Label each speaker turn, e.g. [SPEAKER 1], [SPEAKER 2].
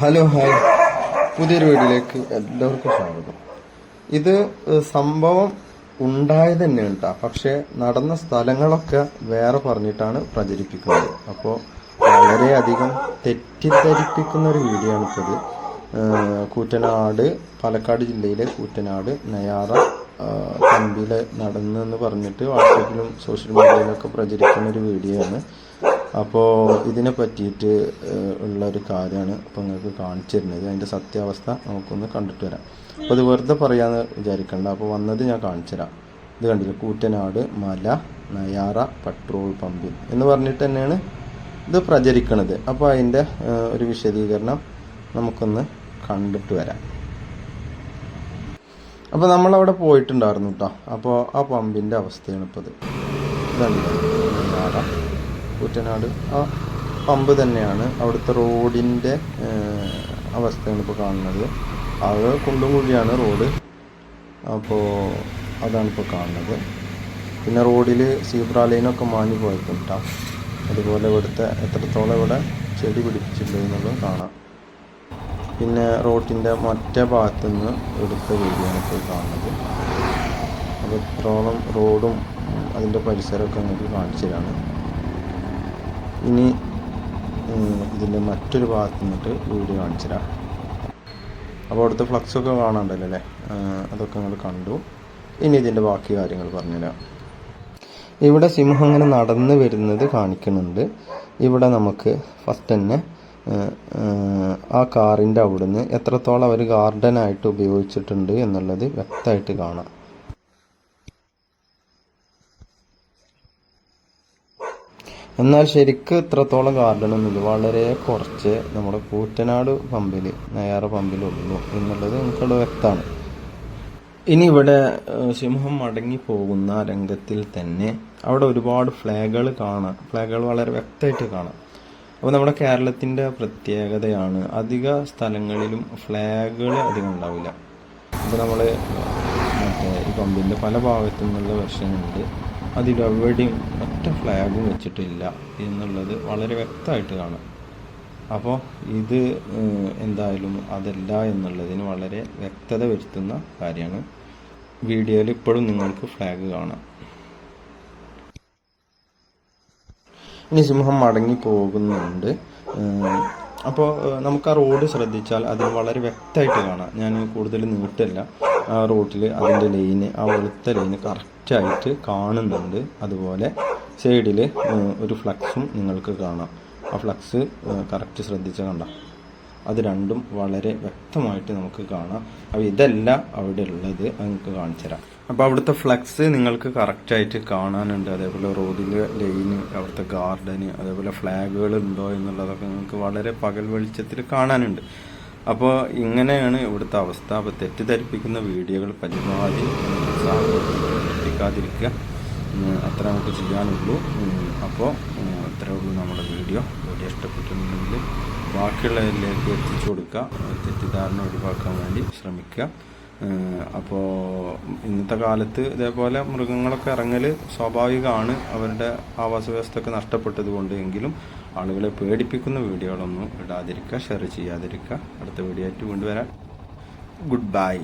[SPEAKER 1] Hello hi. പുതിയൊരു വീട്ടിലേക്ക് എല്ലാവർക്കും സ്വാഗതം. ഇത് സംഭവം ഉണ്ടായത് തന്നെയാണ് കേട്ടോ പക്ഷെ നടന്ന സ്ഥലങ്ങളൊക്കെ വേറെ പറഞ്ഞിട്ടാണ് പ്രചരിപ്പിക്കുന്നത്. അപ്പോൾ വളരെയധികം തെറ്റിദ്ധരിപ്പിക്കുന്ന ഒരു വീഡിയോ ആണ് ഇപ്പോൾ കൂറ്റനാട് പാലക്കാട് ജില്ലയിലെ കൂറ്റനാട് നയാറ തമ്പിയിൽ നടന്നെന്ന് പറഞ്ഞിട്ട് വാട്സാപ്പിലും സോഷ്യൽ മീഡിയയിലൊക്കെ പ്രചരിക്കുന്ന ഒരു വീഡിയോ ആണ് അപ്പോൾ ഇതിനെ പറ്റിയിട്ട് ഉള്ള ഒരു കാര്യമാണ് ഇപ്പോൾ നിങ്ങൾക്ക് കാണിച്ചു തരുന്നത് അതിന്റെ സത്യാവസ്ഥ നമുക്കൊന്ന് കണ്ടിട്ട് വരാം. അപ്പോൾ ഇത് വെറുതെ പറയാമെന്ന് വിചാരിക്കണ്ട. അപ്പോൾ വന്നത് ഞാൻ കാണിച്ചു തരാം. ഇത് കണ്ടില്ല? കൂറ്റനാട് മല നയാറ പെട്രോൾ പമ്പിൽ എന്ന് പറഞ്ഞിട്ട് തന്നെയാണ് ഇത് പ്രചരിക്കണത്. അപ്പോൾ അതിന്റെ ഒരു വിശദീകരണം നമുക്കൊന്ന് കണ്ടിട്ട് വരാം. അപ്പോൾ നമ്മളവിടെ പോയിട്ടുണ്ടായിരുന്നു കേട്ടോ അപ്പോൾ ആ പമ്പിന്റെ അവസ്ഥയാണ് ഇപ്പോൾ ഇത് ഇതാണ് നയാറ. കുട്ടനാട് ആ പമ്പ് തന്നെയാണ് അവിടുത്തെ റോഡിന്റെ അവസ്ഥയാണ് ഇപ്പോൾ കാണുന്നത്. അത് കുണ്ടും കുഴിയാണ് റോഡ്. അപ്പോൾ അതാണ് ഇപ്പോൾ കാണുന്നത്. പിന്നെ റോഡിൽ സീബ്ര ലൈനൊക്കെ മാഞ്ഞു പോയിട്ടുണ്ട് അതുപോലെ ഇവിടുത്തെ എത്രത്തോളം ഇവിടെ ചെടി പിടിപ്പിച്ചിട്ടുണ്ട് എന്നുള്ളത് കാണാം. പിന്നെ റോഡിന്റെ മറ്റേ ഭാഗത്തു നിന്ന് എടുത്ത വീഡിയോ ആണ് ഇപ്പോൾ കാണുന്നത്. അപ്പോൾ ഇത്രോളം റോഡും അതിന്റെ പരിസരമൊക്കെ നിങ്ങൾക്ക് കാണിച്ചു തരാണ് ഇനി ഇതിന്റെ മറ്റൊരു ഭാഗത്ത് നിന്നിട്ട് വീഡിയോ കാണിച്ചു തരാം അപ്പോൾ അവിടുത്തെ ഫ്ലക്സൊക്കെ കാണാണ്ടല്ലോ അല്ലേ? അതൊക്കെ നിങ്ങൾ കണ്ടു. ഇനി ഇതിന്റെ ബാക്കി കാര്യങ്ങൾ പറഞ്ഞുതരാം. ഇവിടെ സിംഹം അങ്ങനെ നടന്ന് വരുന്നത് കാണിക്കുന്നുണ്ട്. ഇവിടെ നമുക്ക് ഫസ്റ്റ് തന്നെ ആ കാറിന്റെ അവിടുന്ന് എത്രത്തോളം അവർ ഗാർഡനായിട്ട് ഉപയോഗിച്ചിട്ടുണ്ട് എന്നുള്ളത് വ്യക്തമായിട്ട് കാണാം. എന്നാൽ ശരിക്ക് ഇത്രത്തോളം ഗാർഡനൊന്നുമില്ല വളരെ കുറച്ച് നമ്മുടെ കൂറ്റനാട് പമ്പിൽ നെയ്യാറ പമ്പിലുള്ളൂ എന്നുള്ളത് നമുക്കവിടെ വ്യക്തമാണ്. ഇനി ഇവിടെ സിംഹം മടങ്ങി പോകുന്ന രംഗത്തിൽ തന്നെ അവിടെ ഒരുപാട് ഫ്ലാഗുകൾ കാണാം. ഫ്ലാഗുകൾ വളരെ വ്യക്തമായിട്ട് കാണാം. അപ്പോൾ നമ്മുടെ കേരളത്തിന്റെ പ്രത്യേകതയാണ് അധിക സ്ഥലങ്ങളിലും ഫ്ലാഗുകൾ അധികം ഉണ്ടാവില്ല. അപ്പോൾ നമ്മൾ മറ്റേ ഈ പമ്പിന്റെ പല ഭാഗത്തു നിന്നുള്ള വെർഷനുണ്ട്. അതിലെവിടെയും ഫ്ലാഗും വെച്ചിട്ടില്ല എന്നുള്ളത് വളരെ വ്യക്തമായിട്ട് കാണാം. അപ്പോൾ ഇത് എന്തായാലും അതല്ല എന്നുള്ളതിന് വളരെ വ്യക്തത വരുത്തുന്ന കാര്യമാണ്. വീഡിയോയിൽ ഇപ്പോഴും നിങ്ങൾക്ക് ഫ്ലാഗ് കാണാം. ഇനി സിംഹം മടങ്ങി പോകുന്നുണ്ട് അപ്പോൾ നമുക്ക് ആ റോഡ് ശ്രദ്ധിച്ചാൽ അതിൽ വളരെ വ്യക്തമായിട്ട് കാണാം. ഞാൻ കൂടുതൽ നീട്ടില്ല. ആ റോട്ടിൽ അതിന്റെ ലൈന് ആ വെളുത്ത ലൈന് കറക്റ്റായിട്ട് കാണുന്നുണ്ട്. അതുപോലെ സൈഡിൽ ഒരു ഫ്ലക്സും നിങ്ങൾക്ക് കാണാം. ആ ഫ്ലക്സ് കറക്റ്റ് ശ്രദ്ധിച്ച കണ്ട. അത് രണ്ടും വളരെ വ്യക്തമായിട്ട് നമുക്ക് കാണാം. അപ്പോൾ ഇതല്ല അവിടെ ഉള്ളത് നിങ്ങൾക്ക് കാണിച്ചു തരാം. അപ്പോൾ അവിടുത്തെ ഫ്ലക്സ് നിങ്ങൾക്ക് കറക്റ്റായിട്ട് കാണാനുണ്ട്. അതേപോലെ റോഡിലെ ലൈന് അവിടുത്തെ ഗാർഡന് അതേപോലെ ഫ്ലാഗുകൾ ഉണ്ടോ എന്നുള്ളതൊക്കെ നിങ്ങൾക്ക് വളരെ പകൽ വെളിച്ചത്തിൽ കാണാനുണ്ട്. അപ്പോൾ ഇങ്ങനെയാണ് ഇവിടുത്തെ അവസ്ഥ. അപ്പോൾ തെറ്റിദ്ധരിപ്പിക്കുന്ന വീഡിയോകൾ പരമാവധി ഉം, അത്ര നമുക്ക് ചെയ്യാനുള്ളൂ. അപ്പോൾ അത്രേ ഉള്ളൂ നമ്മുടെ വീഡിയോ. വീഡിയോ ഇഷ്ടപ്പെട്ടിട്ടുണ്ടെങ്കിൽ ബാക്കിയുള്ളവരിലേക്ക് എത്തിച്ചു കൊടുക്കുക. തെറ്റിദ്ധാരണ ഒഴിവാക്കാൻ വേണ്ടി ശ്രമിക്കുക. അപ്പോൾ ഇന്നത്തെ കാലത്ത് ഇതേപോലെ മൃഗങ്ങളൊക്കെ ഇറങ്ങൽ സ്വാഭാവികമാണ്. അവരുടെ ആവാസ വ്യവസ്ഥയൊക്കെ നഷ്ടപ്പെട്ടത് കൊണ്ട് എങ്കിലും ആളുകളെ പേടിപ്പിക്കുന്ന വീഡിയോകളൊന്നും ഇടാതിരിക്കുക ഷെയർ ചെയ്യാതിരിക്കുക. അടുത്ത വീഡിയോ ആയിട്ട് കൊണ്ടുവരാൻ ഗുഡ് ബൈ